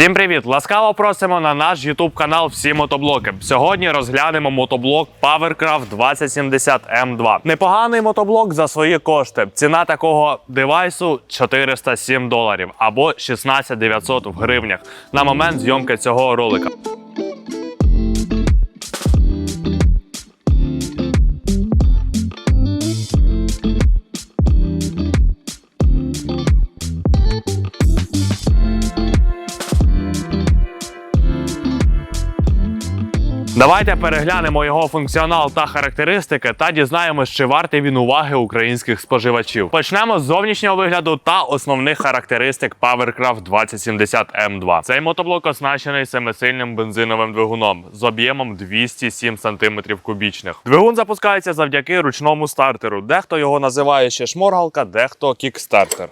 Всім привіт! Ласкаво просимо на наш YouTube канал Всі мотоблоки. Сьогодні розглянемо мотоблок PowerCraft 2070 M2. Непоганий мотоблок за свої кошти. Ціна такого девайсу 407 доларів або 16 900 в гривнях на момент зйомки цього ролика. Давайте переглянемо його функціонал та характеристики та дізнаємось, чи вартий він уваги українських споживачів. Почнемо з зовнішнього вигляду та основних характеристик PowerCraft 2070 M2. Цей мотоблок оснащений семисильним бензиновим двигуном з об'ємом 207 см кубічних. Двигун запускається завдяки ручному стартеру. Дехто його називає ще шморгалка, дехто кікстартер.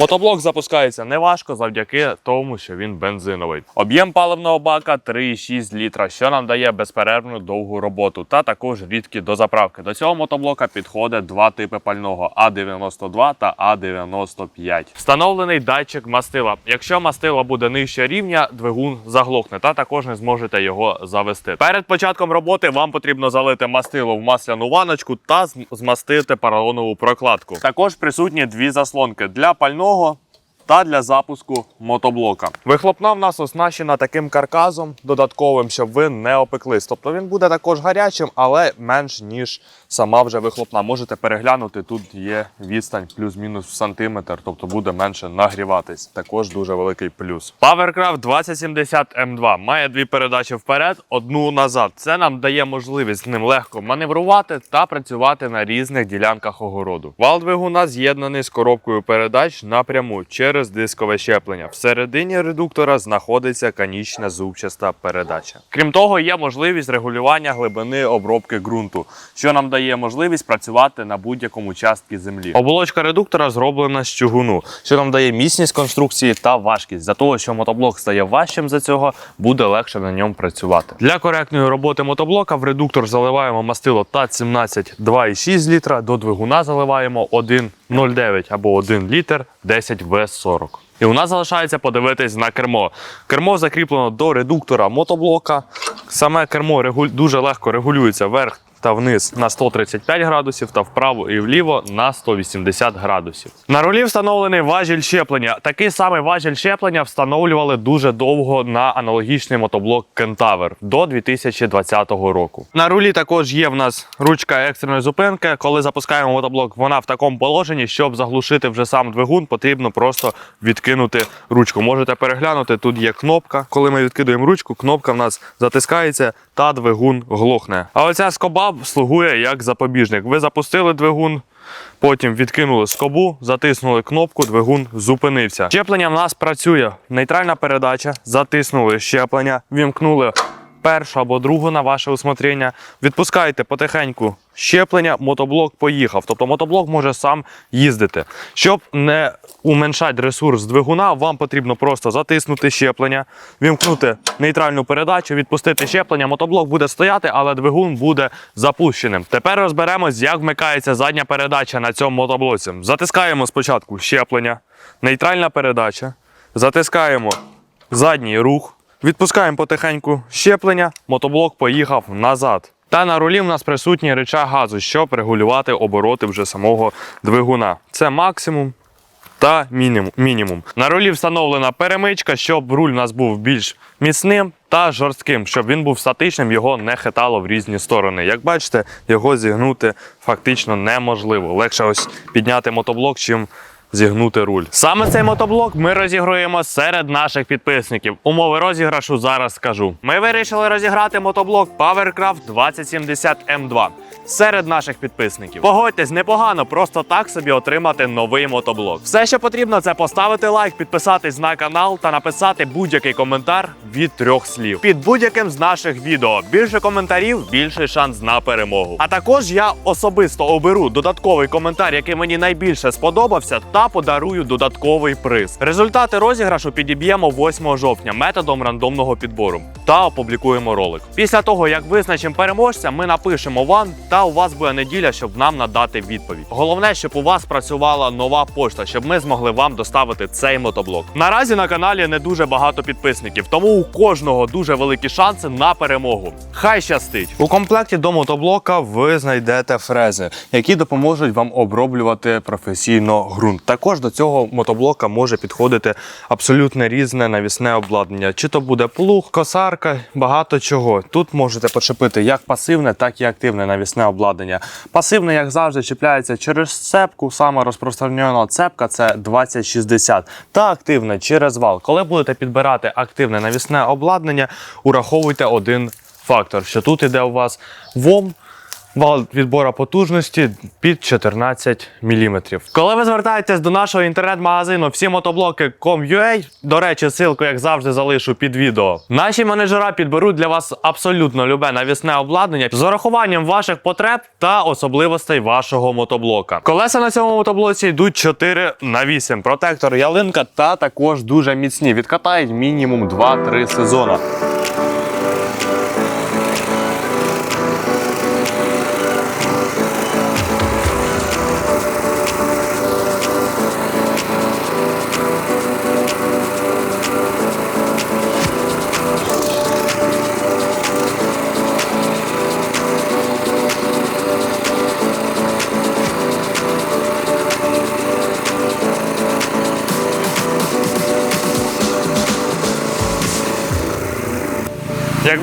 Мотоблок запускається неважко завдяки тому, що він бензиновий. Об'єм паливного бака 3,6 літра, що нам дає безперервну довгу роботу, та також рідкі до заправки. До цього мотоблока підходить два типи пального А92 та А95. Встановлений датчик мастила. Якщо мастило буде нижче рівня, двигун заглохне та також не зможете його завести. Перед початком роботи вам потрібно залити мастило в масляну ваночку та змастити поролонову прокладку. Також присутні дві заслонки для пального та для запуску мотоблока. Вихлопна в нас оснащена таким карказом додатковим, щоб ви не опеклись. Тобто він буде також гарячим, але менш ніж сама вже вихлопна. Можете переглянути, тут є відстань плюс-мінус в сантиметр, тобто буде менше нагріватись. Також дуже великий плюс. PowerCraft 2070 M2 має дві передачі вперед, одну назад. Це нам дає можливість з ним легко маневрувати та працювати на різних ділянках огороду. Вал двигуна з'єднаний з коробкою передач напряму через дискове щеплення. Всередині редуктора знаходиться канічна зубчаста передача. Крім того, є можливість регулювання глибини обробки ґрунту, що нам дає можливість працювати на будь-якому частці землі. Оболочка редуктора зроблена з чугуну, що нам дає міцність конструкції та важкість. За того, що мотоблок стає важчим за цього, буде легше на ньому працювати. Для коректної роботи мотоблока в редуктор заливаємо мастило ТАЦ-17 2,6 літра, до двигуна заливаємо 1,09 або 1 літр 10 В40. І у нас залишається подивитись на кермо. Кермо закріплено до редуктора мотоблока. Саме кермо дуже легко регулюється вверх та вниз на 135 градусів та вправо і вліво на 180 градусів. На рулі встановлений важіль щеплення. Такий самий важіль щеплення встановлювали дуже довго на аналогічний мотоблок Kentaur до 2020 року. На рулі також є в нас ручка екстреної зупинки. Коли запускаємо мотоблок, вона в такому положенні, щоб заглушити вже сам двигун, потрібно просто відкинути ручку. Можете переглянути, тут є кнопка. Коли ми відкидуємо ручку, кнопка в нас затискається та двигун глохне. А оця скоба слугує як запобіжник. Ви запустили двигун. Потім відкинули скобу, затиснули кнопку, двигун зупинився. Щеплення в нас працює. Нейтральна передача, затиснули щеплення, вімкнули першу або другу на ваше усмотрення. Відпускаєте потихеньку щеплення, мотоблок поїхав. Тобто мотоблок може сам їздити. Щоб не уменшати ресурс двигуна, вам потрібно просто затиснути щеплення, вімкнути нейтральну передачу, відпустити щеплення. Мотоблок буде стояти, але двигун буде запущеним. Тепер розберемось, як вмикається задня передача на цьому мотоблоці. Затискаємо спочатку щеплення, нейтральна передача, затискаємо задній рух. Відпускаємо потихеньку щеплення, мотоблок поїхав назад. Та на рулі в нас присутній рычаг газу, щоб регулювати обороти вже самого двигуна. Це максимум та мінімум. На рулі встановлена перемичка, щоб руль у нас був більш міцним та жорстким, щоб він був статичним, його не хитало в різні сторони. Як бачите, його зігнути фактично неможливо. Легше ось підняти мотоблок, чим зігнути руль. Саме цей мотоблок ми розігруємо серед наших підписників. Умови розіграшу зараз скажу. Ми вирішили розіграти мотоблок PowerCraft 2070 M2 серед наших підписників. Погодьтесь, непогано просто так собі отримати новий мотоблок. Все, що потрібно, це поставити лайк, підписатись на канал та написати будь-який коментар від трьох слів. Під будь-яким з наших відео. Більше коментарів, більший шанс на перемогу. А також я особисто оберу додатковий коментар, який мені найбільше сподобався, та подарую додатковий приз. Результати розіграшу підіб'ємо 8 жовтня методом рандомного підбору та опублікуємо ролик. Після того, як визначимо переможця, ми напишемо вам, та у вас буде неділя, щоб нам надати відповідь. Головне, щоб у вас працювала нова пошта, щоб ми змогли вам доставити цей мотоблок. Наразі на каналі не дуже багато підписників, тому у кожного дуже великі шанси на перемогу. Хай щастить! У комплекті до мотоблока ви знайдете фрези, які допоможуть вам оброблювати професійно ґрунт. Також до цього мотоблока може підходити абсолютно різне навісне обладнання. Чи то буде плуг, косарка, багато чого. Тут можете почепити як пасивне, так і активне навісне обладнання. Пасивне, як завжди, чіпляється через цепку. Саме розпространена цепка це 2060. Та активне через вал. Коли будете підбирати активне навісне обладнання, ураховуйте один фактор, що тут іде у вас ВОМ. Вал відбора потужності під 14 мм. Коли ви звертаєтесь до нашого інтернет-магазину всі мотоблоки до речі, ссылку, як завжди, залишу під відео. Наші менеджера підберуть для вас абсолютно любе навісне обладнання з урахуванням ваших потреб та особливостей вашого мотоблока. Колеса на цьому мотоблоці йдуть 4 на 8. Протектор ялинка та також дуже міцні. Відкатають мінімум 2-3 сезона.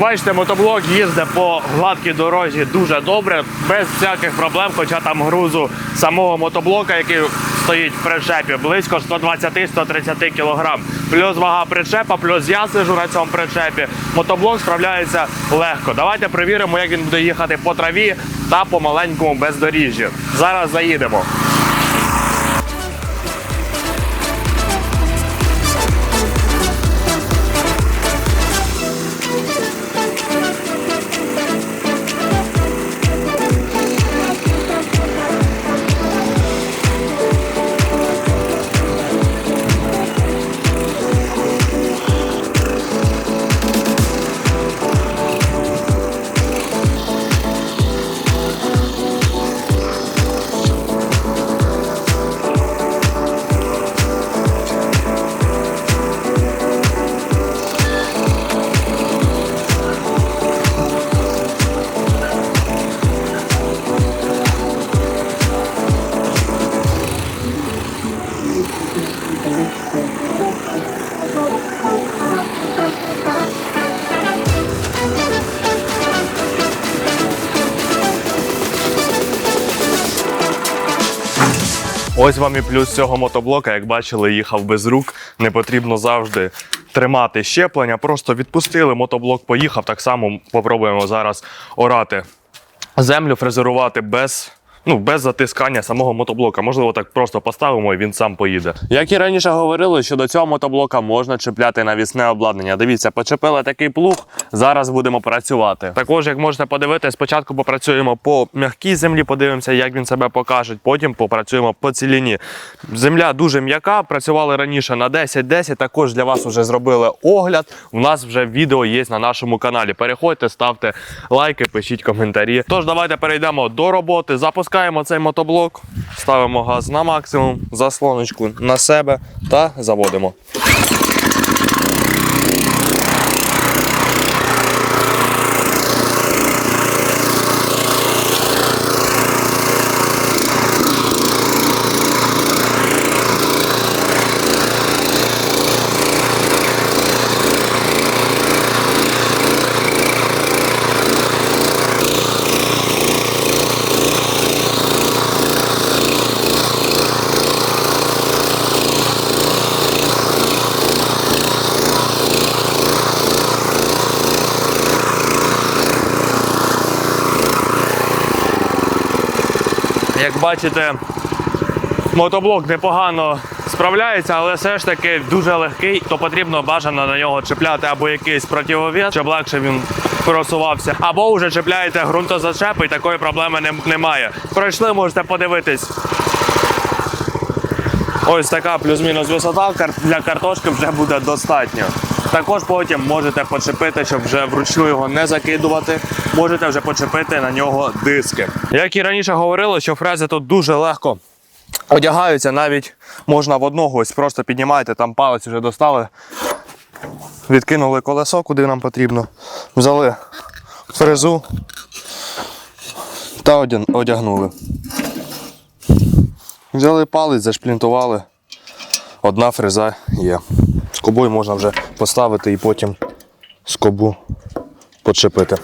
Бачите, мотоблок їздить по гладкій дорозі дуже добре, без всяких проблем, хоча там грузу самого мотоблока, який стоїть в причепі, близько 120-130 кг. Плюс вага причепа, плюс я сижу на цьому причепі. Мотоблок справляється легко. Давайте перевіримо, як він буде їхати по траві та по маленькому бездоріжжі. Зараз заїдемо. Ось вам і плюс цього мотоблока, як бачили, їхав без рук. Не потрібно завжди тримати щеплення. Просто відпустили, мотоблок поїхав. Так само попробуємо зараз орати землю, фрезерувати без. Ну, без затискання самого мотоблока. Можливо, так просто поставимо і він сам поїде. Як і раніше говорили, що до цього мотоблока можна чіпляти навісне обладнання. Дивіться, почепили такий плуг. Зараз будемо працювати. Також, як можете подивитися, спочатку попрацюємо по м'якій землі, подивимося, як він себе покаже. Потім попрацюємо по ціліні. Земля дуже м'яка. Працювали раніше на 10-10. Також для вас вже зробили огляд. У нас вже відео є на нашому каналі. Переходьте, ставте лайки, пишіть коментарі. Тож давайте перейдемо до роботи. Запускаємо цей мотоблок, ставимо газ на максимум, заслоночку на себе та заводимо. Як бачите, мотоблок непогано справляється, але все ж таки дуже легкий, то потрібно бажано на нього чіпляти або якийсь противовес, щоб легше він просувався, або вже чіпляєте ґрунтозачеп і такої проблеми немає. Пройшли, можете подивитись. Ось така плюс-мінус висота для картошки вже буде достатньо. Також потім можете почепити, щоб вже вручну його не закидувати. Можете вже почепити на нього диски. Як і раніше говорили, що фрези тут дуже легко одягаються, навіть можна в одного ось просто піднімаєте, там палець вже достали, відкинули колесо, куди нам потрібно, взяли фрезу та одягнули. Взяли палець, зашплінтували. Одна фреза є. Скобою можна вже поставити і потім скобу почепити.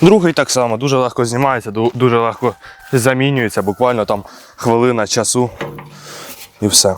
Другий так само, дуже легко знімається, дуже легко замінюється, буквально там хвилина часу і все.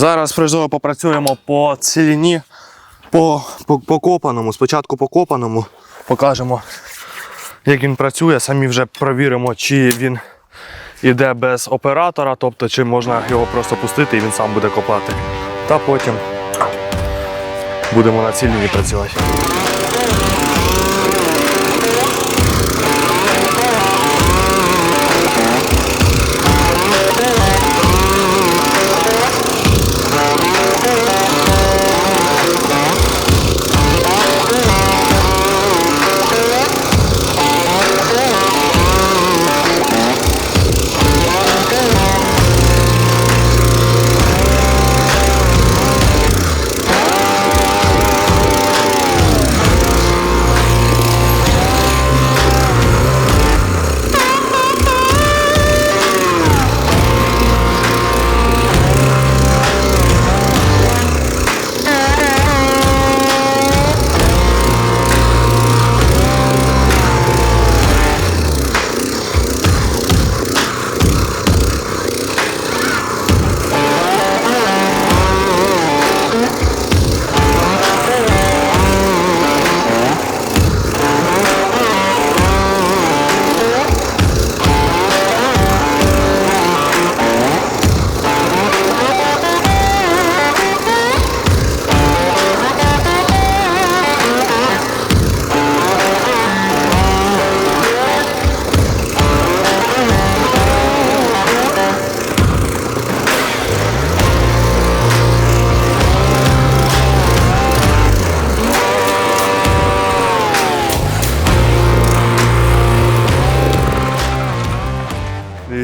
Зараз фрезово попрацюємо по ціліні, по, покопаному, по копаному. Спочатку покопаному, покажемо, як він працює. Самі вже провіримо, чи він іде без оператора, тобто чи можна його просто пустити і він сам буде копати. Та потім будемо на ціліні працювати.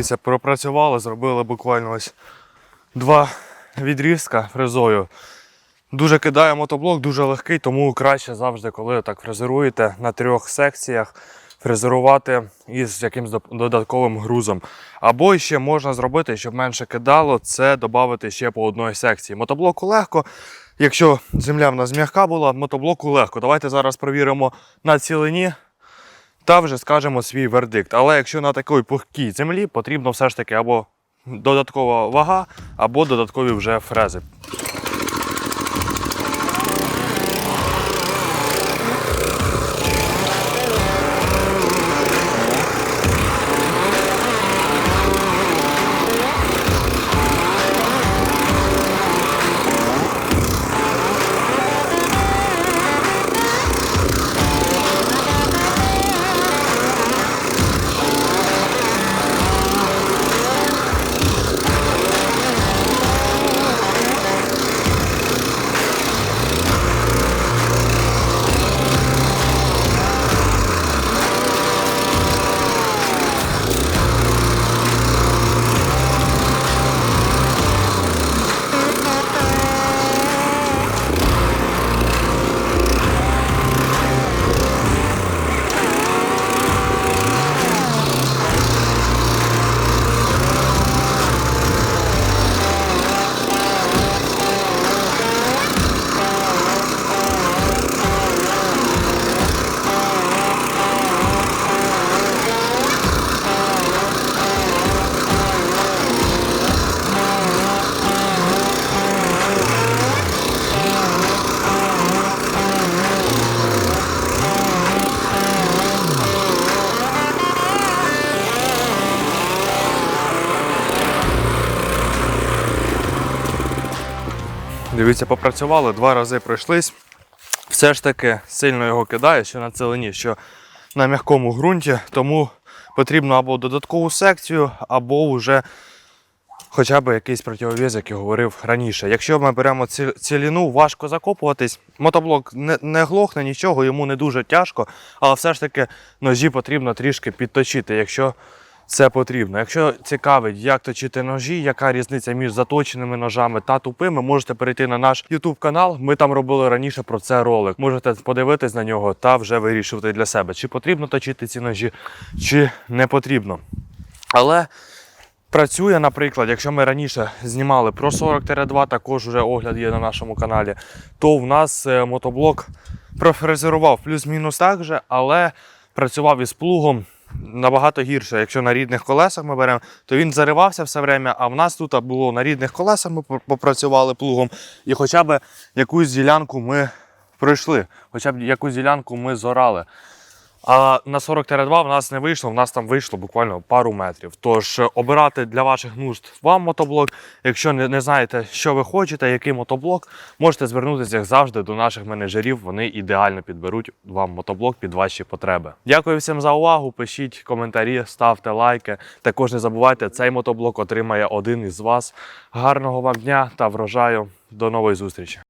Дивіться, пропрацювали, зробили буквально ось два відрізка фрезою. Дуже кидає мотоблок, дуже легкий, тому краще завжди, коли так фрезеруєте на трьох секціях, фрезерувати із якимось додатковим грузом. Або ще можна зробити, щоб менше кидало, це додати ще по одній секції. Мотоблоку легко. Якщо земля в нас м'яка була, мотоблоку легко. Давайте зараз провіримо на цілині та вже скажемо свій вердикт. Але якщо на такій пухкій землі потрібно все ж таки або додаткова вага, або додаткові вже фрези. Дивіться, попрацювали, два рази пройшлись. Все ж таки сильно його кидає, що на целині, що на м'якому ґрунті, тому потрібно або додаткову секцію, або вже хоча б якийсь противовес, як я говорив раніше. Якщо ми беремо ці- ціліну, важко закопуватись. Мотоблок не, не глохне нічого, йому не дуже тяжко, але все ж таки ножі потрібно трішки підточити, якщо це потрібно. Якщо цікавить, як точити ножі, яка різниця між заточеними ножами та тупими, можете перейти на наш YouTube канал. Ми там робили раніше про це ролик. Можете подивитись на нього та вже вирішувати для себе, чи потрібно точити ці ножі, чи не потрібно. Але працює, наприклад, якщо ми раніше знімали про 40-2, також вже огляд є на нашому каналі, то в нас е, мотоблок профрезерував плюс-мінус так же, але працював із плугом набагато гірше. Якщо на рідних колесах ми беремо, то він заривався все время, а в нас тут було на рідних колесах, ми попрацювали плугом, і хоча б якусь ділянку ми пройшли, хоча б якусь ділянку ми зорали. А на 40-2 в нас не вийшло, в нас там вийшло буквально пару метрів. Тож е, обирати для ваших нужд вам мотоблок. Якщо не, не знаєте, що ви хочете, який мотоблок, можете звернутися як завжди до наших менеджерів. Вони ідеально підберуть вам мотоблок під ваші потреби. Дякую всім за увагу. Пишіть коментарі, ставте лайки. Також не забувайте, цей мотоблок отримає один із вас. Гарного вам дня та врожаю. До нової зустрічі!